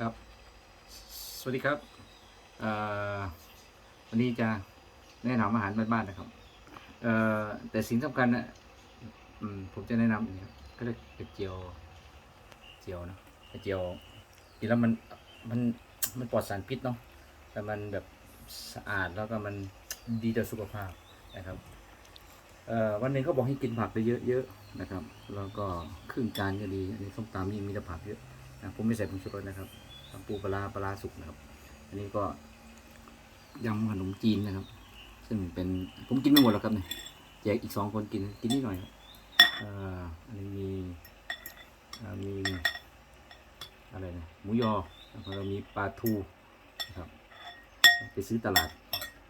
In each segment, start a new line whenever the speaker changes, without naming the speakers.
ครับ สวัสดีครับวันนี้จะแนะนำอาหารบ้านๆนะครับเอ่อแต่สิ่งสำคัญนะมผมจะแนะนำอย่างนี้ก็เรียกกระเจียวเจียวนะกระเจียวกินแล้วมันมันมันปลอดสารพิษเนาะแต่มันแบบสะอาดแล้วก็มันดีต่อสุขภาพนะครับเอ่อวันหนึ่งเขาบอกให้กินผักไปเยอะๆนะครับ แล้วก็ครึ่งจานก็ดีอันนี้ส้มตำยิ่งมีแต่ผักเยอะ นะผมไม่ใส่ผงชูรสนะครับตำปูปลาปลาสุกนะครับ อันนี้ก็ยำขนมจีนนะครับ ซึ่งเป็นผมกินไม่หมดหรอกครับเนี่ยแจกอีกสองคนกินกินนิดหน่อยครับอ่ออันนี้มีอ่อมีอะไรนะหมูยอแล้วก็มีปลาทูนะครับ ไปซื้อตลาด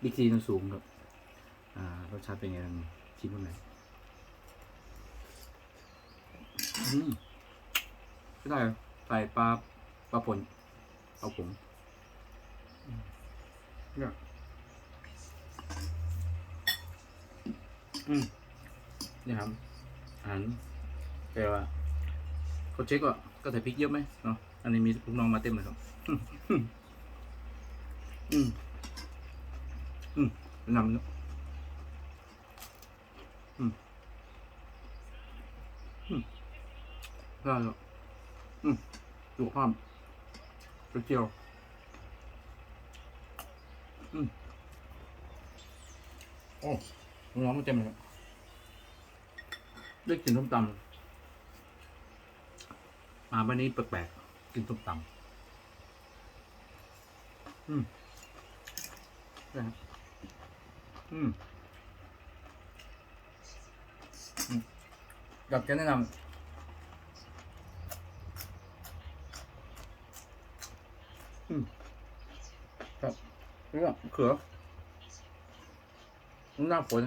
บิ๊กซีนนสูงครับอ่ารสชาติเป็นไงลองชิมดูหน่อยอืมไม่ได้เหรอ ใส่ปลาปลาป่นเอาผมเนี่ยอืมนี่ครับอาหารแปลว่าเขาเช็คว่าก็ใส่พริกเยอะไหมเนาะอันนี้มีลูกน้องมาเต็มเลยครับ อืมอืมอืมแนะนำเนอะได้แล้ว อืมสุขภาพกระเจียว อืมโอ้น้องมันเต็มเลยได้กินส้มตำมาวันนี้แปลกๆกินส้มตำอืมได้ครับอืมอืมอยากจะแนะนำ ครับนี่ก็เขือหน้าฝน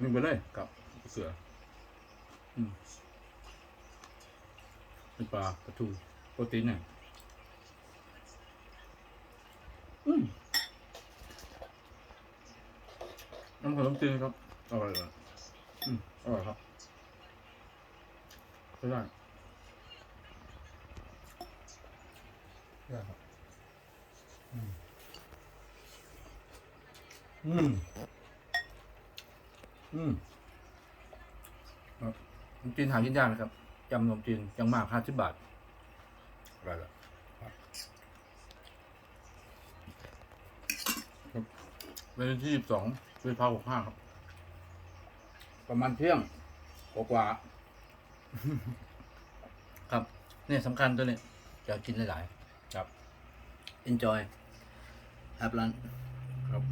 นึ่งไปเลยกับเสืออืมเป็นปลาปลาทูโปรตีนเนี่ยอืมน้ำขนมจีนครับอร่อยเลยอืมอร่อยครับใช้ได้ใช้ได้ครับ อืม อืมครับขนมจีนหากินยากนะครับยำขนมจีนยังมากห้าสิบบาทอะไรล่ะครับครับเป็นวันที่สิบสองพฤษภาคมหกห้าครับ ประมาณเที่ยงกว่าๆครับ เนี่ยสำคัญตัวนี้จะกินหลายๆ ครับ enjoy ครับร้านครับ